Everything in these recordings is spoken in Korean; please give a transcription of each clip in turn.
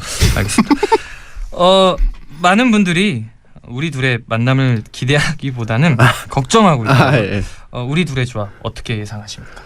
알겠습니다. 어 많은 분들이 우리 둘의 만남을 기대하기보다는 걱정하고 있어요. 아, 예. 어, 우리 둘의 조합 어떻게 예상하십니까?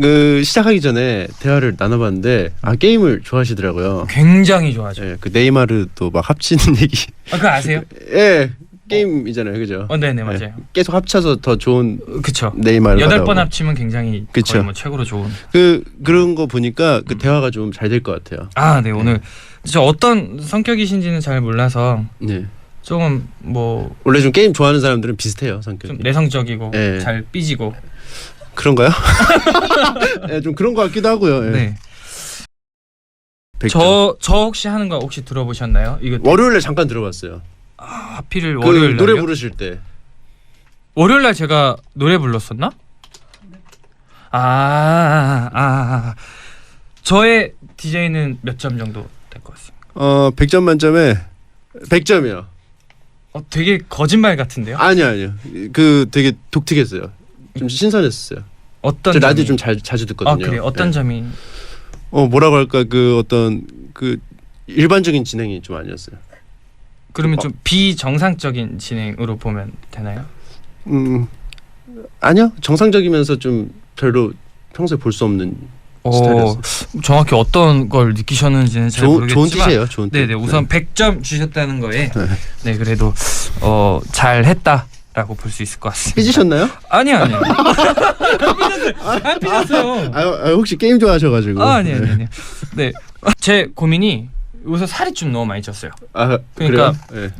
그 시작하기 전에 대화를 나눠봤는데 아 게임을 좋아하시더라고요. 굉장히 좋아하죠. 예, 그 네이마르도 막 합치는 얘기. 아, 그거 아세요? 예, 게임이잖아요, 그죠? 어, 네네 맞아요. 예, 계속 합쳐서 더 좋은 그쵸. 네이마르. 여덟 번 합치면 굉장히 그쵸. 거의 뭐 최고로 좋은. 그 그런 거 보니까 음. 그 대화가 좀 잘 될 것 같아요. 아, 네 오늘 저 어떤 성격이신지는 잘 몰라서 네. 조금 뭐좀 원래 좀 게임 좋아하는 사람들은 비슷해요 성격이. 내성적이고 네. 잘 삐지고. 그런가요? 예, 좀 그런 것 같기도 하고요. 예. 네. 백점. 저 저 혹시 하는 거 혹시 들어보셨나요? 이거 월요일에 잠깐 들어봤어요. 아, 하필 그 월요일 노래 날요? 부르실 때. 월요일 날 제가 노래 불렀었나? 아, 아, 아, 아. 저의 DJ는 몇 점 정도 될 것 같습니다. 어, 100점 만점에 100점이요. 어, 되게 거짓말 같은데요? 아니요, 아니요. 그 되게 독특했어요. 좀 신선했어요. 어떤 저 라디오 점이- 좀 자, 자주 아 듣거든요. 그래 요 어떤 예. 점이 어, 뭐라고 할까? 그 어떤 그 일반적인 진행이 좀 아니었어요. 그러면 어. 좀 비정상적인 진행으로 보면 되나요? 음. 아니요. 정상적이면서 좀 별로 평소에 볼 수 없는 스타일이었어요. 정확히 어떤 걸 느끼셨는지는 잘 좋은 모르겠지만 좋은 뜻이에요. 좋은 뜻. 네네 우선 100점 주셨다는 거에 네. 네 그래도 어 잘 했다라고 볼 수 있을 것 같습니다. 삐지셨나요? 아니 아니요. 안 삐졌어요. 아, 아, 혹시 게임 좋아하셔가지고. 아 아니 아니 아니. 네. 제 고민이 요새 살이 좀 너무 많이 쪘어요. 아, 그러니까- 그래요?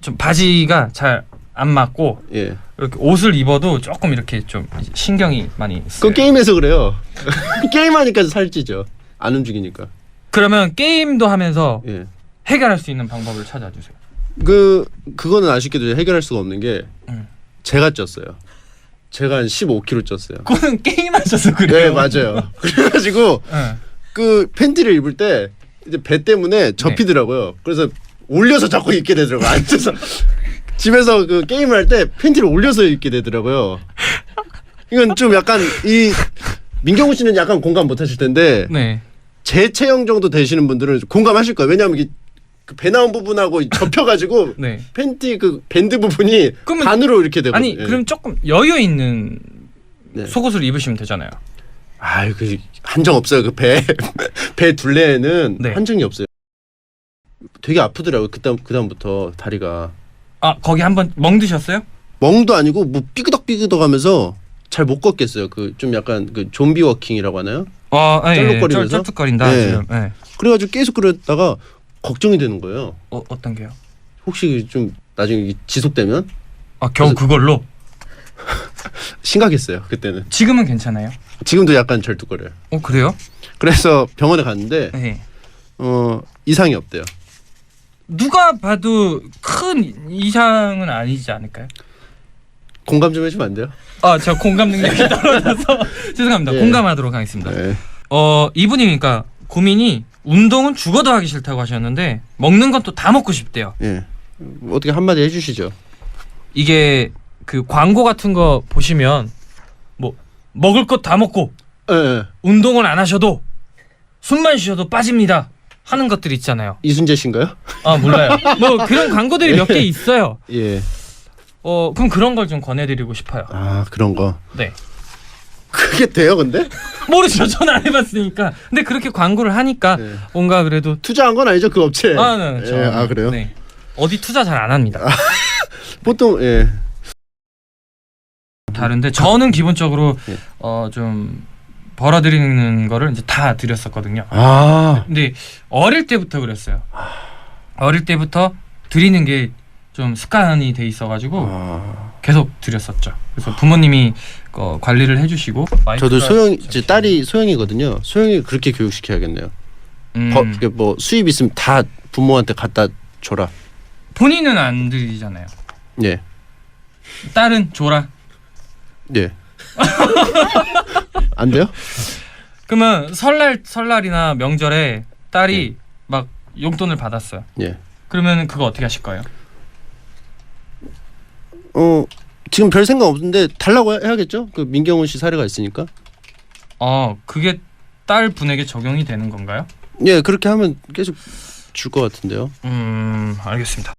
좀 바지가 잘 안 맞고 예. 예. 이렇게 옷을 입어도 조금 이렇게 좀 신경이 많이 그 쓰여요. 게임에서 그래요. 게임하니까 살찌죠. 안 움직이니까. 그러면 게임도 하면서 예. 해결할 수 있는 방법을 찾아주세요. 그 그거는 아쉽게도 해결할 수가 없는 게 음. 제가 쪘어요. 제가 한 15kg 쪘어요. 그거는 게임하셔서 네 그래요. 맞아요. 그래가지고 네. 그 팬티를 입을 때 이제 배 때문에 접히더라고요. 그래서 올려서 자꾸 입게 되더라고요. 앉아서 집에서 그 게임을 할 때 팬티를 올려서 입게 되더라고요. 이건 좀 약간 이 민경훈 씨는 약간 공감 못 하실 텐데 네. 제 체형 정도 되시는 분들은 공감하실 거예요. 왜냐하면 이게 그배 나온 부분하고 접혀가지고 네. 팬티 그 밴드 부분이 그러면- 반으로 이렇게 되거든요. 아니 그럼 조금 여유 있는 네. 속옷을 입으시면 되잖아요. 아유 그 한정 없어요. 그 배 배 둘레에는 네. 한정이 없어요. 되게 아프더라고요. 그다음 그다음부터 다리가 아 거기 한번 멍 드셨어요? 멍도 아니고 뭐 삐그덕 삐그덕 하면서 잘 못 걷겠어요. 그 좀 약간 그 좀비 워킹이라고 하나요? 아, 예, 예. 쩔뚝거리면서? 쩔- 쩔뚝거린다 네. 지금. 예. 그래가지고 계속 그러다가 걱정이 되는 거예요. 어 어떤 게요? 혹시 좀 나중에 이게 지속되면 아 겨우 그래서- 그걸로 심각했어요. 그때는 지금은 괜찮아요? 지금도 약간 절뚝거려요. 어 그래요? 그래서 병원에 갔는데 네. 어 이상이 없대요. 누가 봐도 큰 이상은 아니지 않을까요? 공감 좀 해주면 안 돼요? 아, 제가 공감 능력이 떨어져서 죄송합니다. 예. 공감하도록 하겠습니다. 네. 어, 이분이 그러니까 고민이 운동은 죽어도 하기 싫다고 하셨는데 먹는 건또다 먹고 싶대요. 예. 뭐 어떻게 한마디 해주시죠. 이게 그 광고 같은 거 보시면 뭐 먹을 것 다 먹고 예, 예. 운동을 안 하셔도 숨만 쉬어도 빠집니다. 하는 것들 있잖아요. 이순재 씨인가요? 아 몰라요. 뭐 그런 광고들이 몇 개 있어요. 예. 어 그럼 그런 걸 좀 권해드리고 싶어요. 아 그런 거. 네. 그게 돼요, 근데? 모르죠. 저는 안 해봤으니까. 근데 그렇게 광고를 하니까 네. 뭔가 그래도 투자한 건 아니죠, 그 업체. 아, 네, 저, 예, 아 그래요? 네. 어디 투자 잘 안 합니다. 보통 예. 다른데 저는 기본적으로 예. 어좀 벌어들이는 거를 이제 다 드렸었거든요. 아. 근데 어릴 때부터 그랬어요. 어릴 때부터 드리는 게 좀 습관이 돼 있어가지고 아. 계속 드렸었죠. 그래서 부모님이 어, 관리를 해주시고 저도 소영 제 딸이 소영이거든요. 소영이 그렇게 교육시켜야겠네요. 음, 거, 이게 뭐 수입 있으면 다 부모한테 갖다 줘라. 본인은 안 드리잖아요. 예. 딸은 줘라. 예. 안 돼요? 그러면 설날 설날이나 명절에 딸이 막 용돈을 받았어요. 예. 그러면 그거 어떻게 하실 거예요? 어 지금 별 생각 없는데 달라고 해- 해야겠죠? 그 민경훈 씨 사례가 있으니까. 어 그게 딸 분에게 적용이 되는 건가요? 예 그렇게 하면 계속 줄 것 같은데요. 음, 알겠습니다.